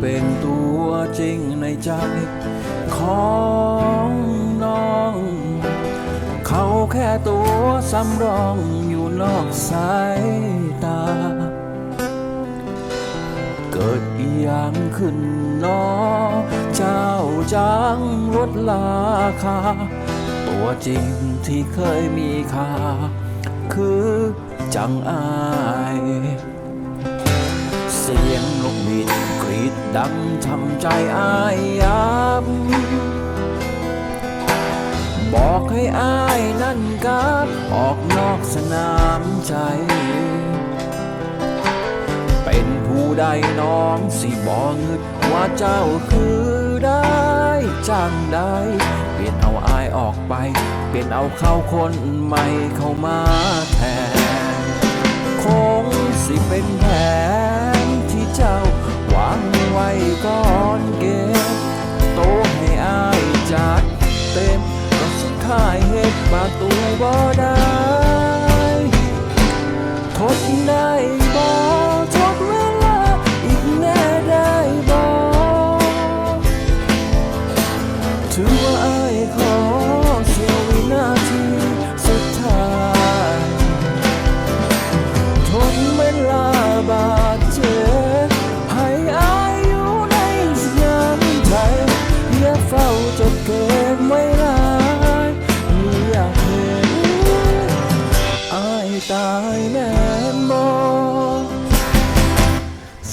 เป็นตัวจริงในใจของน้อง เขาแค่ตัวสำรองอยู่นอกสายตา เกิดอีหยังขึ้นนอเจ้าจังลดราคา ตัวจริงที่เคยมีค่า คือจังอา ดดังทำใจอายยับ บอกให้อายนั่นกับ ออกนอกสนามใจ เป็นผู้ใดน้องสิบอกงึดว่าเจ้าคือได้จังได้ เปลี่ยนเอาอายออกไป เปลี่ยนเอาเข้าคนใหม่เข้ามาแทน คงสิเป็นแผน ตู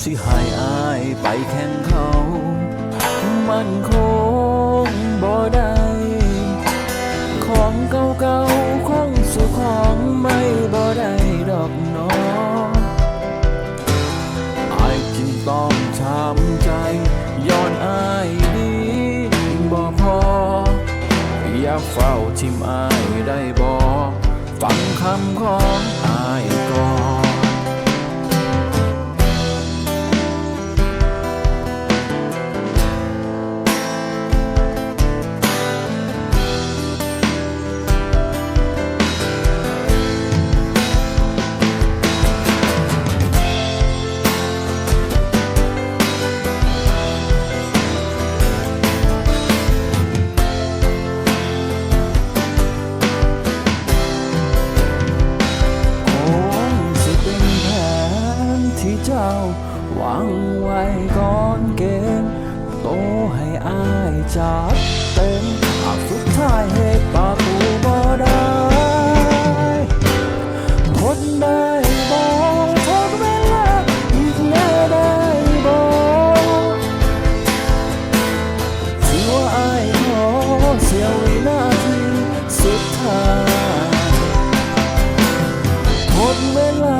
สิให้อายไปแข่งเขา มันคงบ่ได้ของเก่าๆคงสู่ของไม่บ่ได้ดอกน้องอายจึงต้องทำใจ ย้อนอายดีบ่พอ อยากเฝ้าทิมอายได้บ่ฟังคำของาวางไว้ก่อนเกม โตให้อายจัดเต็มหาสุดท้ายเหตุประตูบ่ได้ทนได้บ่ทนเวลาอีกแน่ได้บ่ถือว่าอายขอเสียวินาทีสุดท้ายหมดเวลา